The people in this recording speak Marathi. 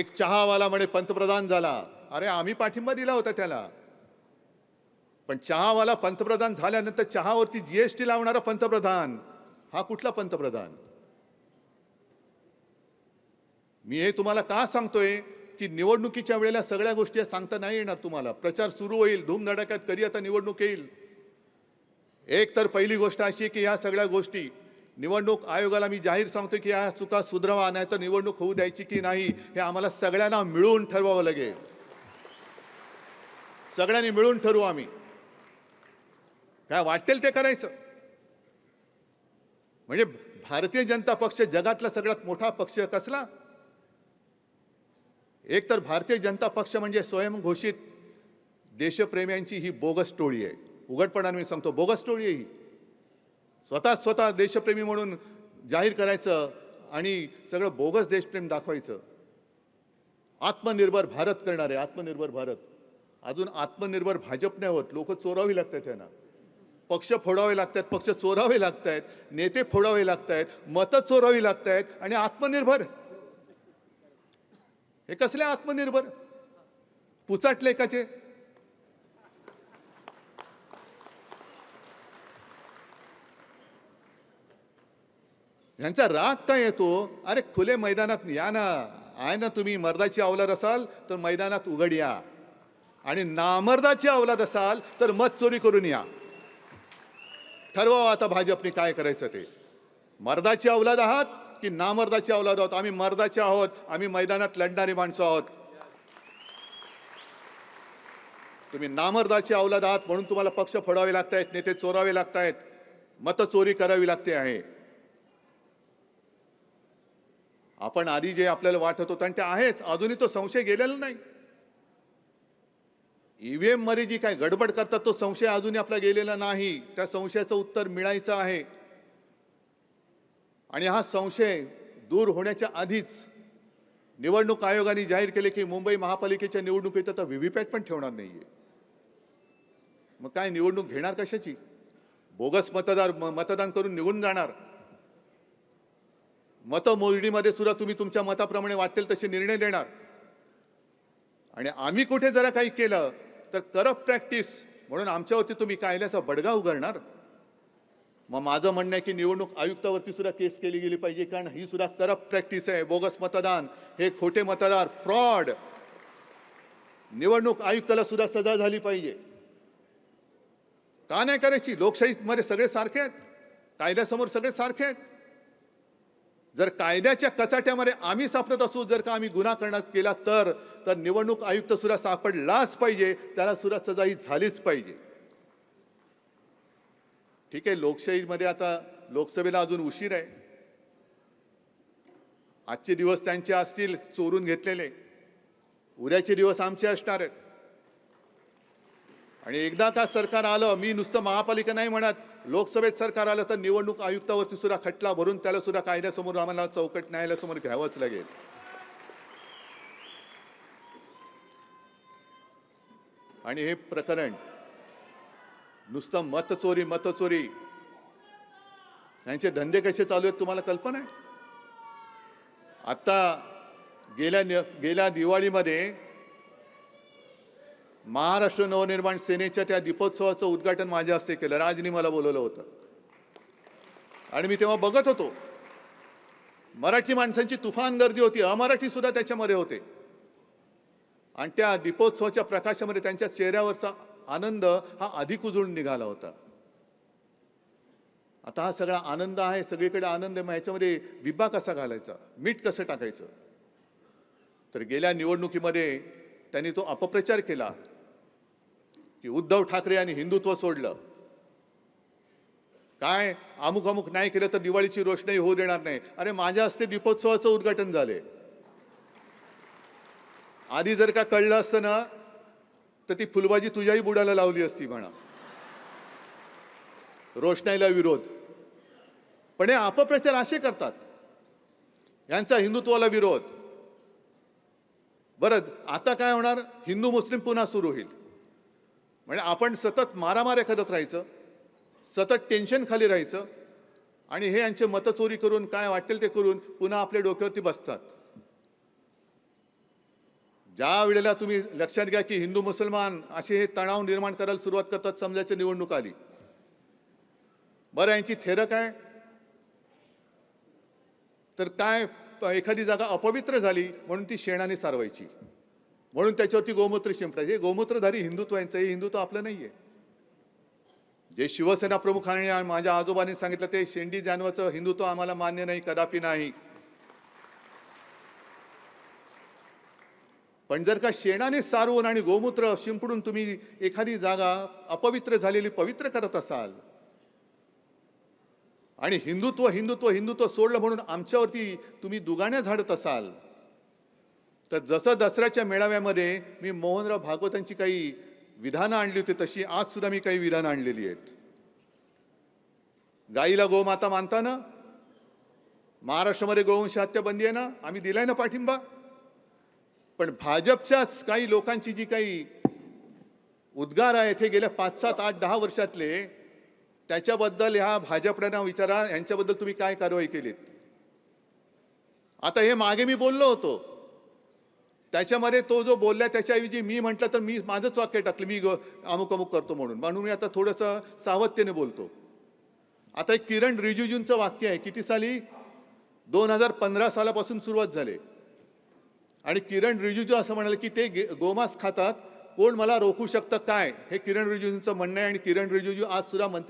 एक चहावाला म्हणे पंतप्रधान झाला. अरे आम्ही पाठिंबा दिला होता त्याला. पण चहावाला पंतप्रधान झाल्यानंतर चहावरती जीएसटी लावणारा पंतप्रधान हा कुठला पंतप्रधान? मी हे तुम्हाला का सांगतोय? की निवडणुकीच्या वेळेला सगळ्या गोष्टी सांगता नाही येणार तुम्हाला. प्रचार सुरू होईल धूमधडाक्यात कधी आता निवडणूक येईल? एक तर पहिली गोष्ट अशी आहे की ह्या सगळ्या गोष्टी निवडणूक आयोगाला मी जाहीर सांगतो की या चुका सुधारवा नाही तर निवडणूक होऊ द्यायची की नाही हे आम्हाला सगळ्यांना मिळून ठरवावं लागेल. सगळ्यांनी मिळून ठरवू आम्ही. काय वाटेल ते करायचं. म्हणजे भारतीय जनता पक्ष जगातला सगळ्यात मोठा पक्ष कसला? एक तर भारतीय जनता पक्ष म्हणजे स्वयंघोषित देशप्रेम्यांची ही बोगस टोळी आहे. उघडपणाने मी सांगतो बोगस टोळी आहे ही. स्वतः स्वतः देशप्रेमी म्हणून जाहीर करायचं आणि सगळं बोगस देशप्रेम दाखवायचं. आत्मनिर्भर भारत करणार आहे आत्मनिर्भर भारत. अजून आत्मनिर्भर भाजप नाही होत. लोक चोरावी लागतात त्यांना पक्ष फोडावे लागतात पक्ष चोरावे लागत आहेत नेते फोडावे लागत आहेत मतं चोरावी लागत आहेत आणि आत्मनिर्भर. हे कसले आत्मनिर्भर? पुचाटले काचे यांचा राग काय येतो? अरे खुले मैदानात या ना. आहे ना तुम्ही मर्दाची अवलाद असाल तर मैदानात उघड या. आणि नामर्दाची अवलाद असाल तर मत चोरी करून या. ठरवा हो आता भाजपने काय करायचं ते. मर्दाची अवलाद आहात की नामर्दाची अवलाद आहोत? आम्ही मर्दाचे आहोत आम्ही मैदानात लढणारी माणसं आहोत. तुम्ही नामर्दाची अवलाद आहात म्हणून तुम्हाला पक्ष फोडावे लागतायत नेते चोरावे लागतायत. मत चोरी करावी लागते आहे. आपण आधी जे आपल्याला वाटत होतं आणि ते आहेच. अजूनही तो संशय गेलेला नाही. ईव्हीएममध्ये जी काय गडबड करतात तो संशय अजूनही आपला गेलेला नाही. त्या संशयाचं उत्तर मिळायचं आहे. आणि हा संशय दूर होण्याच्या आधीच निवडणूक आयोगाने जाहीर केले की मुंबई महापालिकेच्या निवडणुकीत आता व्हीव्हीपॅट पण ठेवणार नाहीये. मग काय निवडणूक घेणार कशाची? बोगस मतदार म- मतदान करून निघून जाणार. मतमोजणीमध्ये सुद्धा तुम्ही तुमच्या मताप्रमाणे वाटेल तसे निर्णय देणार. आणि आम्ही कुठे जरा काही केलं तर करप्ट प्रॅक्टिस म्हणून आमच्यावरती तुम्ही कायद्याचा बडगा उघडणार. मग माझं म्हणणं आहे की निवडणूक आयुक्तावरती सुद्धा केस केली गेली पाहिजे कारण ही सुद्धा करप्ट प्रॅक्टिस आहे. बोगस मतदान हे खोटे मतदार फ्रॉड. निवडणूक आयुक्ताला सुद्धा सजा झाली पाहिजे. का नाही करायची? लोकशाहीमध्ये सगळे सारखे आहेत. कायद्यासमोर सगळे सारखे आहेत. जर कायद्याच्या कचाट्यामध्ये आम्ही सापडत असू जर का आम्ही गुन्हा करण्यात केला तर तर निवडणूक आयुक्त सुद्धा सापडलाच पाहिजे त्याला सुद्धा सजा झालीच पाहिजे. ठीक आहे लोकशाहीमध्ये आता लोकसभेला अजून उशीर आहे. आजचे दिवस त्यांचे असतील चोरून घेतलेले. उद्याचे दिवस आमचे असणार आहेत. आणि एकदा का सरकार आलं मी नुसतं महापालिका नाही म्हणत लोकसभेत सरकार आलं तर निवडणूक आयुक्तावरती सुद्धा खटला भरून त्याला सुद्धा कायद्यासमोर आम्हाला चौकट न्यायालयासमोर घ्यावंच लागेल. आणि हे प्रकरण नुसतं मतचोरी मतचोरी. यांचे धंदे कसे चालू आहेत तुम्हाला कल्पना आहे? आता गेल्या गेल्या दिवाळीमध्ये महाराष्ट्र नवनिर्माण सेनेच्या त्या दीपोत्सवाचं उद्घाटन माझ्या हस्ते केलं. राजनी मला बोलवलं होतं. आणि मी तेव्हा बघत होतो. मराठी माणसांची तुफान गर्दी होती. अमराठी सुद्धा त्याच्यामध्ये होते. आणि त्या दीपोत्सवाच्या प्रकाशामध्ये त्यांच्या चेहऱ्यावरचा आनंद हा अधिक उजळून निघाला होता. आता हा सगळा आनंद आहे. सगळीकडे आनंद आहे. मग ह्याच्यामध्ये बिब्बा कसा घालायचा? मीठ कसं टाकायचं? तर गेल्या निवडणुकीमध्ये त्यांनी तो अपप्रचार केला. की उद्धव ठाकरे यांनी हिंदुत्व सोडलं. काय? अमुक अमुक नाही केलं तर दिवाळीची रोषणाई होऊ देणार नाही. अरे माझ्या हस्ते दीपोत्सवाचं उद्घाटन झाले आधी जर का कळलं असतं ना तर ती फुलबाजी तुझ्याही बुडाला लावली असती म्हणा. रोषणाईला विरोध. पण हे अपप्रचार असे करतात. यांचा हिंदुत्वाला विरोध. बरं आता काय होणार? हिंदू मुस्लिम पुन्हा सुरू होईल. म्हणजे आपण सतत मारामाऱ्या करत राहायचं सतत टेन्शन खाली राहायचं आणि हे यांचे मतचोरी करून काय वाटेल ते करून पुन्हा आपल्या डोक्यावरती बसतात. ज्या वेळेला तुम्ही लक्षात घ्या की हिंदू मुसलमान असे हे तणाव निर्माण करायला सुरुवात करतात समजायची निवडणूक आली. बरं यांची थेरं काय? तर काय एखादी जागा अपवित्र झाली म्हणून ती शेणाने सारवायची. म्हणून त्याच्यावरती गोमूत्र शिंपडायचे. हे गोमूत्रधारी हिंदुत्व यांचं हे हिंदुत्व आपलं नाही आहे जे शिवसेना प्रमुखांनी माझ्या आजोबांनी सांगितलं ते शेंडी जानवाचं हिंदुत्व आम्हाला मान्य नाही कदापि नाही. पण जर का शेणाने सारवून आणि गोमूत्र शिंपडून तुम्ही एखादी जागा अपवित्र झालेली पवित्र करत असाल आणि हिंदुत्व हिंदुत्व हिंदुत्व सोडलं म्हणून आमच्यावरती तुम्ही दुगाण्या झाडत असाल तर जसं दसऱ्याच्या मेळाव्यामध्ये मी मोहनराव भागवतांची काही विधानं आणली होती तशी आज सुद्धा मी काही विधानं आणलेली आहेत. गाईला गोमाता मानता ना? महाराष्ट्रामध्ये गोवंश हत्या बंदी आहे ना? आम्ही दिलाय ना पाठिंबा? पण भाजपच्याच काही लोकांची जी काही उद्गार आहेत हे गेल्या पाच सात आठ दहा वर्षातले त्याच्याबद्दल ह्या भाजपड्यांना विचारा यांच्याबद्दल तुम्ही काय कारवाई केलीत? आता हे मागे मी बोललो होतो. त्याच्यामध्ये तो जो बोलला त्याच्याऐवजी मी म्हटलं तर मी माझंच वाक्य टाकलं. मी अमुक अमुक करतो म्हणून. म्हणून मी आता थोडंसं सावधतेने बोलतो. आता एक किरण रिजिजूंचं वाक्य आहे. किती साली? दोन हजार पंधरा सालापासून सुरुवात झाली. आणि किरण रिजिजू असं म्हणाले की ते गोमास गोमांस खातात. कोण मला रोखू शकतं काय? हे किरण रिजिजूंचं म्हणणं आहे आणि किरण रिजिजू आज सुद्धा मंत्री